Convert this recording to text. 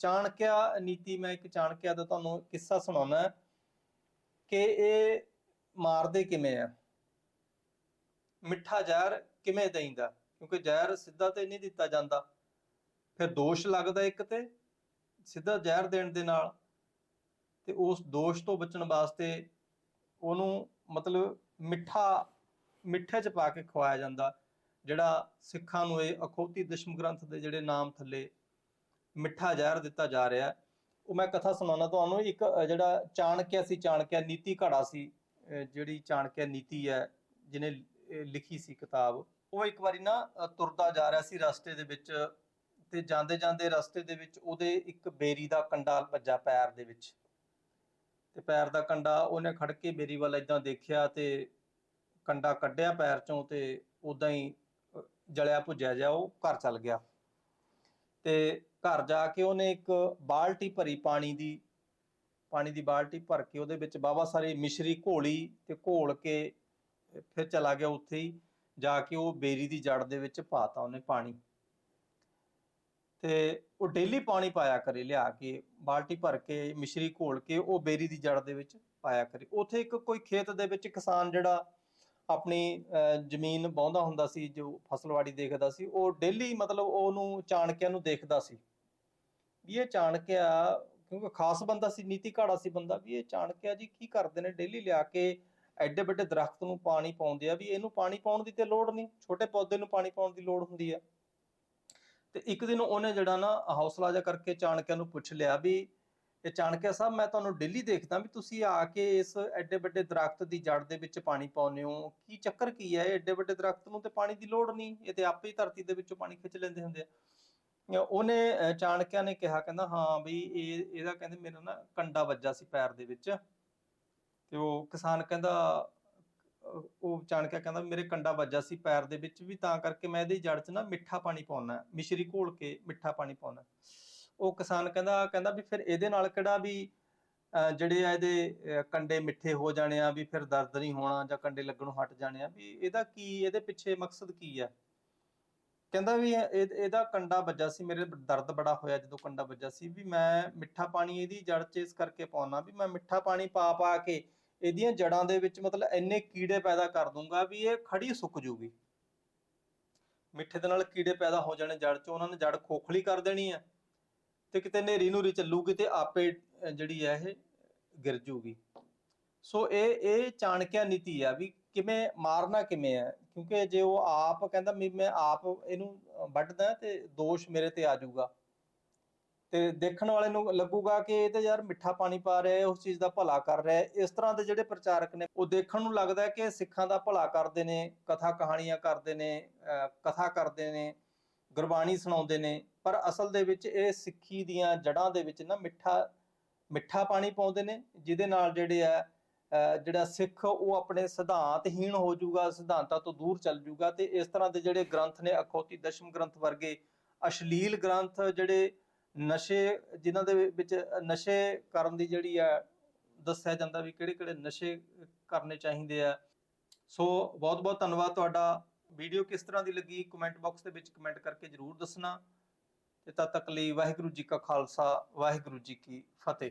ਚਾਣਕਿਆ ਨੀਤੀ, ਮੈਂ ਇੱਕ ਚਾਣਕਿਆ ਦਾ ਤੁਹਾਨੂੰ ਕਿੱਸਾ ਸੁਣਾਉਣਾ ਕਿ ਇਹ ਮਾਰਦੇ ਕਿਵੇਂ ਆ? ਮਿੱਠਾ ਜ਼ਹਿਰ ਕਿਵੇਂ ਦੇਈਂਦਾ? ਕਿਉਂਕਿ ਜ਼ਹਿਰ ਸਿੱਧਾ ਤੇ ਨਹੀਂ ਦਿੱਤਾ ਜਾਂਦਾ। ਫਿਰ ਦੋਸ਼ ਲੱਗਦਾ ਇੱਕ ਤੇ ਸਿੱਧਾ ਜ਼ਹਿਰ ਦੇਣ ਦੇ ਨਾਲ ਤੇ ਉਸ ਦੋਸ਼ ਤੋਂ ਬਚਣ ਵਾਸਤੇ ਉਹਨੂੰ ਮਤਲਬ ਮਿੱਠਾ, ਮਿੱਠੇ 'ਚ ਪਾ ਕੇ ਖਵਾਇਆ ਜਾਂਦਾ, ਜਿਹੜਾ ਸਿੱਖਾਂ ਨੂੰ ਇਹ ਅਖੌਤੀ ਦਸ਼ਮ ਗ੍ਰੰਥ ਦੇ ਜਿਹੜੇ ਨਾਮ ਥੱਲੇ ਮਿੱਠਾ ਜ਼ਹਿਰ ਦਿੱਤਾ ਜਾ ਰਿਹਾ ਹੈ। ਉਹ ਮੈਂ ਕਥਾ ਸੁਣਾਉਣਾ ਤੁਹਾਨੂੰ, ਇੱਕ ਜਿਹੜਾ ਚਾਣਕਿਆ ਸੀ, ਚਾਣਕਿਆ ਨੀਤੀ ਘੜਾ ਸੀ ਜਿਹੜੀ ਚਾਣਕਿਆ ਨੀਤੀ ਹੈ, ਜਿਹਨੇ ਲਿਖੀ ਸੀ ਕਿਤਾਬ, ਉਹ ਇੱਕ ਵਾਰੀ ਨਾ ਤੁਰਦਾ ਜਾ ਰਿਹਾ ਸੀ ਰਸਤੇ ਦੇ ਵਿੱਚ ਤੇ ਜਾਂਦੇ ਜਾਂਦੇ ਰਸਤੇ ਦੇ ਵਿੱਚ ਉਹਦੇ ਇੱਕ ਬੇਰੀ ਦਾ ਕੰਡਾ ਵੱਜਾ ਪੈਰ ਦੇ ਵਿੱਚ ਤੇ ਪੈਰ ਦਾ ਕੰਡਾ ਉਹਨੇ ਖੜ ਕੇ ਬੇਰੀ ਵੱਲ ਇਦਾਂ ਦੇਖਿਆ ਤੇ ਕੰਡਾ ਕੱਢਿਆ ਪੈਰ ਚੋਂ ਤੇ ਉਦਾਂ ਹੀ ਜਲਿਆ ਭੁੱਜਿਆ ਜਿਹਾ ਉਹ ਘਰ ਚੱਲ ਗਿਆ ਤੇ ਘਰ ਜਾ ਕੇ ਉਹਨੇ ਇੱਕ ਬਾਲਟੀ ਭਰੀ ਪਾਣੀ ਦੀ ਪਾਣੀ ਦੀ ਬਾਲਟੀ ਭਰ ਕੇ ਉਹਦੇ ਵਿੱਚ ਬਾਬਾ ਸਾਰੀ ਮਿਸ਼ਰੀ ਘੋਲੀ ਤੇ ਘੋਲ ਕੇ ਫਿਰ ਚਲਾ ਗਿਆ ਉੱਥੇ ਹੀ, ਜਾ ਕੇ ਉਹ ਬੇਰੀ ਦੀ ਜੜ ਦੇ ਵਿੱਚ ਪਾਤਾ ਉਹਨੇ ਪਾਣੀ। ਤੇ ਉਹ ਡੇਲੀ ਪਾਣੀ ਪਾਇਆ ਕਰੇ, ਲਿਆ ਕੇ, ਬਾਲਟੀ ਭਰ ਕੇ, ਮਿਸ਼ਰੀ ਘੋਲ ਕੇ, ਉਹ ਬੇਰੀ ਦੀ ਜੜ ਦੇ ਵਿੱਚ ਪਾਇਆ ਕਰੇ। ਉੱਥੇ ਇੱਕ ਕੋਈ ਖੇਤ ਦੇ ਵਿੱਚ ਕਿਸਾਨ ਜਿਹੜਾ ਆਪਣੀ ਜ਼ਮੀਨ ਵਾਹੁੰਦਾ ਹੁੰਦਾ ਸੀ, ਜੋ ਫਸਲਵਾੜੀ ਦੇਖਦਾ ਸੀ, ਉਹ ਡੇਲੀ ਮਤਲਬ ਉਹਨੂੰ ਚਾਣਕਿਆਂ ਨੂੰ ਦੇਖਦਾ ਸੀ। ਵੀ ਇਹ ਚਾਣਕਿਆ ਕਿਉਂਕਿ ਖਾਸ ਬੰਦਾ ਸੀ, ਨੀਤੀ ਘਾੜਾ ਸੀ ਬੰਦਾ, ਵੀ ਇਹ ਚਾਣਕਿਆ ਜੀ ਕੀ ਕਰਦੇ ਨੇ ਡੇਲੀ ਲਿਆ ਕੇ ਐਡੇ ਵੱਡੇ ਦਰਖਤ ਨੂੰ ਪਾਣੀ ਪਾਉਂਦੇ ਆ, ਵੀ ਇਹਨੂੰ ਪਾਣੀ ਪਾਉਣ ਦੀ ਤੇ ਲੋੜ ਨਹੀਂ, ਛੋਟੇ ਪੌਦੇ ਨੂੰ ਪਾਣੀ ਪਾਉਣ ਦੀ ਲੋੜ ਹੁੰਦੀ ਆ। ਤੇ ਇੱਕ ਦਿਨ ਉਹਨੇ ਜਿਹੜਾ ਨਾ ਹੌਸਲਾ ਜਿਹਾ ਕਰਕੇ ਚਾਣਕਿਆ ਨੂੰ ਪੁੱਛ ਲਿਆ ਵੀ ਇਹ ਚਾਣਕਿਆ ਸਾਹਿਬ, ਮੈਂ ਤੁਹਾਨੂੰ ਡੇਲੀ ਦੇਖਦਾ ਵੀ ਤੁਸੀਂ ਆ ਕੇ ਇਸ ਐਡੇ ਵੱਡੇ ਦਰਖਤ ਦੀ ਜੜ ਦੇ ਵਿੱਚ ਪਾਣੀ ਪਾਉਂਦੇ ਹੋ। ਕੀ ਚੱਕਰ ਕੀ ਹੈ? ਇਹ ਐਡੇ ਵੱਡੇ ਦਰਖਤ ਨੂੰ ਤੇ ਪਾਣੀ ਦੀ ਲੋੜ ਨਹੀਂ। ਇਹ ਤੇ ਆਪੇ ਹੀ ਧਰਤੀ ਦੇ ਵਿੱਚੋਂ ਪਾਣੀ ਖਿੱਚ ਲੈਂਦੇ ਹੁੰਦੇ ਆ। ਉਹਨੇ ਚਾਣਕਿਆ ਨੇ ਕਿਹਾ, ਕਹਿੰਦਾ, ਹਾਂ ਵੀ ਇਹ, ਇਹਦਾ ਕਹਿੰਦੇ, ਮੇਰਾ ਨਾ ਕੰਡਾ ਵੱਜਾ ਸੀ ਪੈਰ ਦੇ ਵਿੱਚ। ਤੇ ਉਹ ਕਿਸਾਨ ਕਹਿੰਦਾ ਉਹ ਚਾਣਕਿਆ ਕਹਿੰਦਾ, ਮੇਰੇ ਕੰਡਾ ਵੱਜਾ ਸੀ ਪੈਰ ਦੇ ਵਿੱਚ ਵੀ ਤਾਂ ਕਰਕੇ ਮੈਂ ਇਹਦੀ ਜੜ 'ਚ ਨਾ ਮਿੱਠਾ ਪਾਣੀ ਪਾਉਣਾ ਮਿਸ਼ਰੀ ਘੋਲ ਕੇ ਮਿੱਠਾ ਪਾਣੀ ਪਾਉਣਾ ਉਹ ਕਿਸਾਨ ਕਹਿੰਦਾ ਕਹਿੰਦਾ ਵੀ ਫਿਰ ਇਹਦੇ ਨਾਲ ਕਿਹੜਾ ਵੀ, ਅਹ ਜਿਹੜੇ ਆ ਇਹਦੇ ਕੰਡੇ ਮਿੱਠੇ ਹੋ ਜਾਣੇ ਆ, ਵੀ ਫਿਰ ਦਰਦ ਨਹੀਂ ਹੋਣਾ ਜਾਂ ਕੰਡੇ ਲੱਗਣੋਂ ਹਟ ਜਾਣੇ ਆ, ਵੀ ਇਹਦਾ ਕੀ, ਇਹਦੇ ਪਿੱਛੇ ਮਕਸਦ ਕੀ ਆ? ਕਹਿੰਦਾ ਵੀ ਇਹ- ਇਹਦਾ ਕੰਡਾ ਵੱਜਾ ਸੀ, ਮੇਰੇ ਦਰਦ ਬੜਾ ਹੋਇਆ ਜਦੋਂ ਕੰਡਾ ਵੱਜਾ ਸੀ, ਵੀ ਮੈਂ ਮਿੱਠਾ ਪਾਣੀ ਇਹਦੀ ਜੜ 'ਚ ਇਸ ਕਰਕੇ ਪਾਉਣਾ ਵੀ ਮੈਂ ਮਿੱਠਾ ਪਾਣੀ ਪਾ ਪਾ ਕੇ ਇਹਦੀਆਂ ਜੜਾਂ ਦੇ ਵਿੱਚ ਮਤਲਬ ਇੰਨੇ ਕੀੜੇ ਪੈਦਾ ਕਰ ਦੂੰਗਾ ਵੀ ਇਹ ਖੜੀ ਸੁੱਕ ਜੂਗੀ। ਮਿੱਠੇ ਦੇ ਨਾਲ ਕੀੜੇ ਪੈਦਾ ਹੋ ਜਾਣੇ ਜੜ 'ਚ, ਉਹਨਾਂ ਨੇ ਜੜ ਖੋਖਲੀ ਕਰ ਦੇਣੀ ਆ। ਤੇ ਕਿਤੇ ਨੇਰੀ ਨੂਰੀ ਚੱਲੂਗੀ ਤੇ ਆਪੇ ਜਿਹੜੀ ਹੈ ਇਹ ਗਿਰ ਜੂਗੀ। ਸੋ ਇਹ ਇਹ ਚਾਣਕਿਆ ਨੀਤੀ ਆ ਵੀ ਕਿਵੇਂ ਮਾਰਨਾ ਕਿਵੇਂ ਹੈ ਕਿਉਂਕਿ ਜੇ ਉਹ ਆਪ ਕਹਿੰਦਾ ਮੈਂ ਆਪ ਇਹਨੂੰ ਵੱਢਦਾ ਤੇ ਦੋਸ਼ ਮੇਰੇ ਤੇ ਆ ਜਾਊਗਾ ਤੇ ਦੇਖਣ ਵਾਲੇ ਨੂੰ ਲੱਗੂਗਾ ਕਿ ਇਹ ਤਾਂ ਯਾਰ ਮਿੱਠਾ ਪਾਣੀ ਪਾ ਰਿਹਾ ਹੈ ਉਸ ਚੀਜ਼ ਦਾ ਭਲਾ ਕਰ ਰਿਹਾ ਹੈ। ਇਸ ਤਰ੍ਹਾਂ ਦੇ ਜਿਹੜੇ ਪ੍ਰਚਾਰਕ ਨੇ ਉਹ ਦੇਖਣ ਨੂੰ ਲੱਗਦਾ ਹੈ ਕਿ ਸਿੱਖਾਂ ਦਾ ਭਲਾ ਕਰਦੇ ਨੇ ਕਥਾ ਕਹਾਣੀਆਂ ਕਰਦੇ ਨੇ ਅਹ, ਕਥਾ ਕਰਦੇ ਨੇ। ਗੁਰਬਾਣੀ ਸੁਣਾਉਂਦੇ ਨੇ, ਪਰ ਅਸਲ ਦੇ ਵਿੱਚ ਇਹ ਸਿੱਖੀ ਦੀਆਂ ਜੜ੍ਹਾਂ ਦੇ ਵਿੱਚ ਨਾ ਮਿੱਠਾ ਮਿੱਠਾ ਪਾਣੀ ਪਾਉਂਦੇ ਨੇ, ਜਿਹਦੇ ਨਾਲ ਜਿਹੜੇ ਆ ਜਿਹੜਾ ਸਿੱਖ ਉਹ ਆਪਣੇ ਸਿਧਾਂਤਹੀਣ ਹੋ ਜਾਊਗਾ, ਸਿਧਾਂਤਾਂ ਤੋਂ ਦੂਰ ਚੱਲ ਜਾਊਗਾ ਤੇ ਇਸ ਤਰ੍ਹਾਂ ਦੇ ਜਿਹੜੇ ਗ੍ਰੰਥ ਨੇ ਅਖੌਤੀ ਦਸ਼ਮ ਗ੍ਰੰਥ ਵਰਗੇ ਅਸ਼ਲੀਲ ਗ੍ਰੰਥ ਜਿਹੜੇ ਨਸ਼ੇ, ਜਿਨ੍ਹਾਂ ਦੇ ਵਿੱਚ ਨਸ਼ੇ ਕਰਨ ਦੀ ਜਿਹੜੀ ਆ, ਦੱਸਿਆ ਜਾਂਦਾ ਵੀ ਕਿਹੜੇ ਕਿਹੜੇ ਨਸ਼ੇ ਕਰਨੇ ਚਾਹੀਦੇ ਆ। ਸੋ ਬਹੁਤ ਬਹੁਤ ਧੰਨਵਾਦ ਤੁਹਾਡਾ। ਵੀਡੀਓ ਕਿਸ ਤਰ੍ਹਾਂ ਦੀ ਲੱਗੀ ਕਮੈਂਟ ਬਾਕਸ ਦੇ ਵਿੱਚ ਕਮੈਂਟ ਕਰਕੇ ਜਰੂਰ ਦੱਸਣਾ। ਤੇ ਤਦ ਤੱਕ ਲਈ ਵਾਹਿਗੁਰੂ ਜੀ ਕਾ ਖਾਲਸਾ, ਵਾਹਿਗੁਰੂ ਜੀ ਕੀ ਫਤਿਹ।